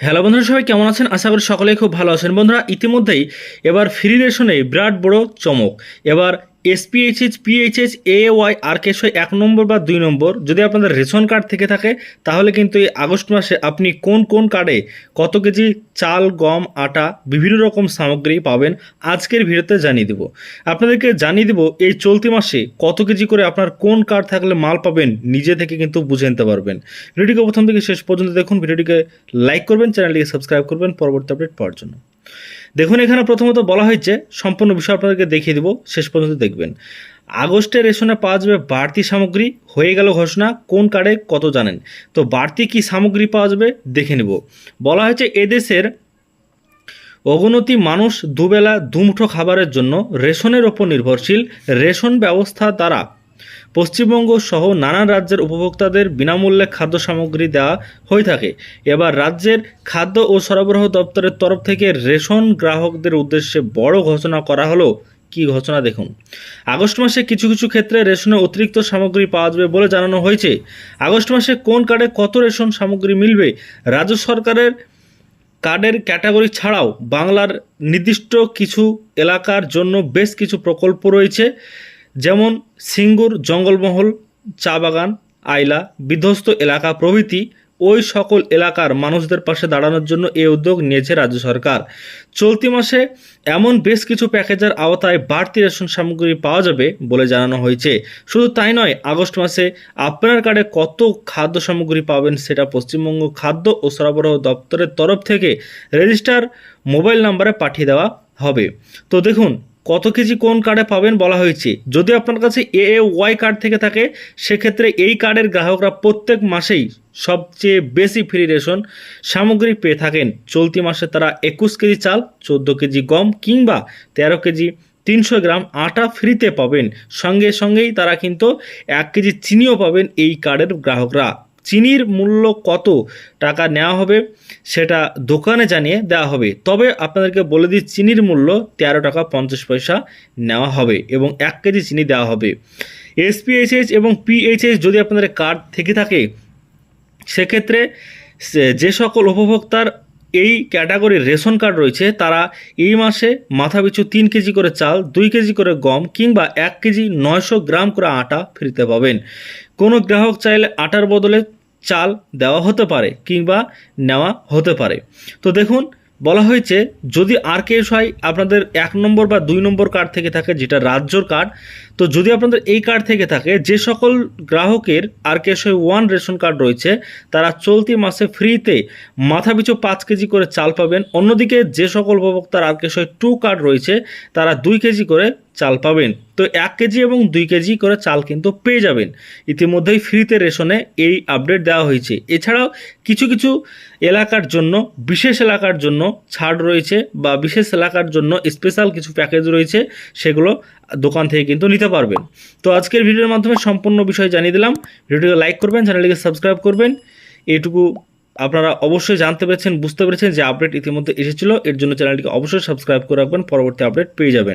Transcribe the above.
Hello বন্ধুরা, সবাই কেমন আছেন? আশা করি সকলেই খুব ভালো আছেন। বন্ধুরা, ইতিমধ্যেই এবার ফ্রি রেশনে বিরাট বড় চমক। এবার এসপিএইচএস পিএইচএস এ ওয়াই আর কেশয় এক নম্বর বা দুই নম্বর, যদি আপনাদের রেশন কার্ড থেকে থাকে, তাহলে কিন্তু এই আগস্ট মাসে আপনি কোন কোন কার্ডে কত কেজি চাল, গম, আটা, বিভিন্ন রকম সামগ্রী পাবেন, আজকের ভিডিওতে জানিয়ে দেব। আপনাদেরকে জানিয়ে দেব, এই চলতি মাসে কত কেজি করে আপনার কোন কার্ড থাকলে মাল পাবেন, নিজে থেকে কিন্তু বুঝে নিতে পারবেন। ভিডিওটিকে প্রথম থেকে শেষ পর্যন্ত দেখুন, ভিডিওটিকে লাইক করবেন, চ্যানেলটিকে সাবস্ক্রাইব করবেন, পরবর্তী আপডেট পাওয়ার জন্য। দেখুন, এখানে প্রথমত বলা হয়েছে, সম্পূর্ণ বিষয় আপনাদেরকে দেখিয়ে দেবো, শেষ পর্যন্ত দেখবেন। আগস্টে রেশনে পাওয়া যাবে বাড়তি সামগ্রী, হয়ে গেল ঘোষণা, কোন কার্ডে কত জানেন। তো বাড়তি কি সামগ্রী পাওয়া যাবে, দেখে নেব। বলা হয়েছে, এদেশের অগণতি মানুষ দুবেলা দুমুঠো খাবারের জন্য রেশনের ওপর নির্ভরশীল, রেশন ব্যবস্থা দ্বারা পশ্চিমবঙ্গ সহ নানান রাজ্যের উপভোক্তাদের বিনামূল্যে খাদ্য সামগ্রী দেওয়া হয়ে থাকে। এবার রাজ্যের খাদ্য ও সরবরাহ দপ্তরের তরফ থেকে রেশন গ্রাহকদের উদ্দেশ্যে বড় ঘোষণা করা হলো। কি ঘোষণা দেখুন। আগস্ট মাসে কিছু কিছু ক্ষেত্রে রেশনে অতিরিক্ত সামগ্রী পাওয়া যাবে বলে জানানো হয়েছে। আগস্ট মাসে কোন কার্ডে কত রেশন সামগ্রী মিলবে? রাজ্য সরকারের কার্ডের ক্যাটাগরি ছাড়াও বাংলার নির্দিষ্ট কিছু এলাকার জন্য বেশ কিছু প্রকল্প রয়েছে। যেমন সিঙ্গুর জঙ্গলমহল, চা বাগান, আইলা, বিধ্বস্ত এলাকা প্রভৃতি ওই সকল এলাকার মানুষদের পাশে দাঁড়ানোর জন্য এই উদ্যোগ নিয়েছে রাজ্য সরকার। চলতি মাসে এমন বেশ কিছু প্যাকেজের আওতায় বাড়তি রেশন সামগ্রী পাওয়া যাবে বলে জানানো হয়েছে। শুধু তাই নয়, আগস্ট মাসে আপনার কার্ডে কত খাদ্য সামগ্রী পাবেন সেটা পশ্চিমবঙ্গ খাদ্য ও সরবরাহ দপ্তরের তরফ থেকে রেজিস্টার মোবাইল নাম্বারে পাঠিয়ে দেওয়া হবে। তো দেখুন কত কেজি কোন কার্ডে পাবেন বলা হয়েছে। যদি আপনার কাছে এ এ ওয়াই কার্ড থেকে থাকে, সেক্ষেত্রে এই কার্ডের গ্রাহকরা প্রত্যেক মাসেই সবচেয়ে বেশি ফ্রি রেশন সামগ্রী পেয়ে থাকেন। চলতি মাসে তারা একুশ কেজি চাল, চোদ্দ কেজি গম কিংবা তেরো কেজি তিনশো গ্রাম আটা ফ্রিতে পাবেন। সঙ্গে সঙ্গেই তারা কিন্তু এক কেজি চিনিও পাবেন এই কার্ডের গ্রাহকরা। চিনির মূল্য কত টাকা নেওয়া হবে সেটা দোকানে জানিয়ে দেওয়া হবে। তবে আপনাদেরকে বলে দিই, চিনির মূল্য তেরো টাকা পঞ্চাশ পয়সা নেওয়া হবে এবং এক কেজি চিনি দেওয়া হবে। এসপিএইচএস এবং পিএইচএস যদি আপনাদের কার্ড থেকে থাকে, সেক্ষেত্রে যে সকল উপভোক্তার এই ক্যাটাগরির রেশন কার্ড রয়েছে, তারা এই মাসে মাথাপিছু তিন কেজি করে চাল, দুই কেজি করে গম কিংবা এক কেজি নয়শো গ্রাম করে আটা ফ্রিতে পাবেন। কোনো গ্রাহক চাইলে আটার বদলে চাল দেওয়া হতে পারে কিংবা নেওয়া হতে পারে। তো দেখুন, বলা হয়েছে যদি আর কেস হয় আপনাদের এক নম্বর বা দুই নম্বর কার্ড থেকে থাকে, যেটা রাজ্যর কার্ড তো যদি আপনাদের এই কার্ড থেকে থাকে, যে সকল গ্রাহকের R K one ration card রয়েছে, তারা চলতি মাসে ফ্রিতে মাথাপিছু পাঁচ কেজি করে চাল পাবেন। অন্যদিকে যে সকল উপভোক্তার আর কে টু কার্ড রয়েছে, তারা দুই কেজি করে চাল পাবেন। তো এক কেজি এবং দুই কেজি করে চাল কিন্তু পেয়ে যাবেন। ইতিমধ্যেই ফ্রিতে রেশনে এই আপডেট দেওয়া হয়েছে। এছাড়াও কিছু কিছু এলাকার জন্য, বিশেষ এলাকার জন্য ছাড় রয়েছে বা বিশেষ এলাকার জন্য স্পেশাল কিছু প্যাকেজ রয়েছে, সেগুলো দোকান থেকে কিন্তু নিতে পারবেন। তো আজকের ভিডিওর মাধ্যমে সম্পূর্ণ বিষয় জানিয়ে দিলাম। ভিডিওটিকে লাইক করবেন, চ্যানেলটিকে সাবস্ক্রাইব করবেন। এইটুকু আপনারা অবশ্যই জানতে পেরেছেন, বুঝতে পেরেছেন যে আপডেট ইতিমধ্যে এসেছিল। এর জন্য চ্যানেলটিকে অবশ্যই সাবস্ক্রাইব করে রাখবেন, পরবর্তী আপডেট পেয়ে যাবেন।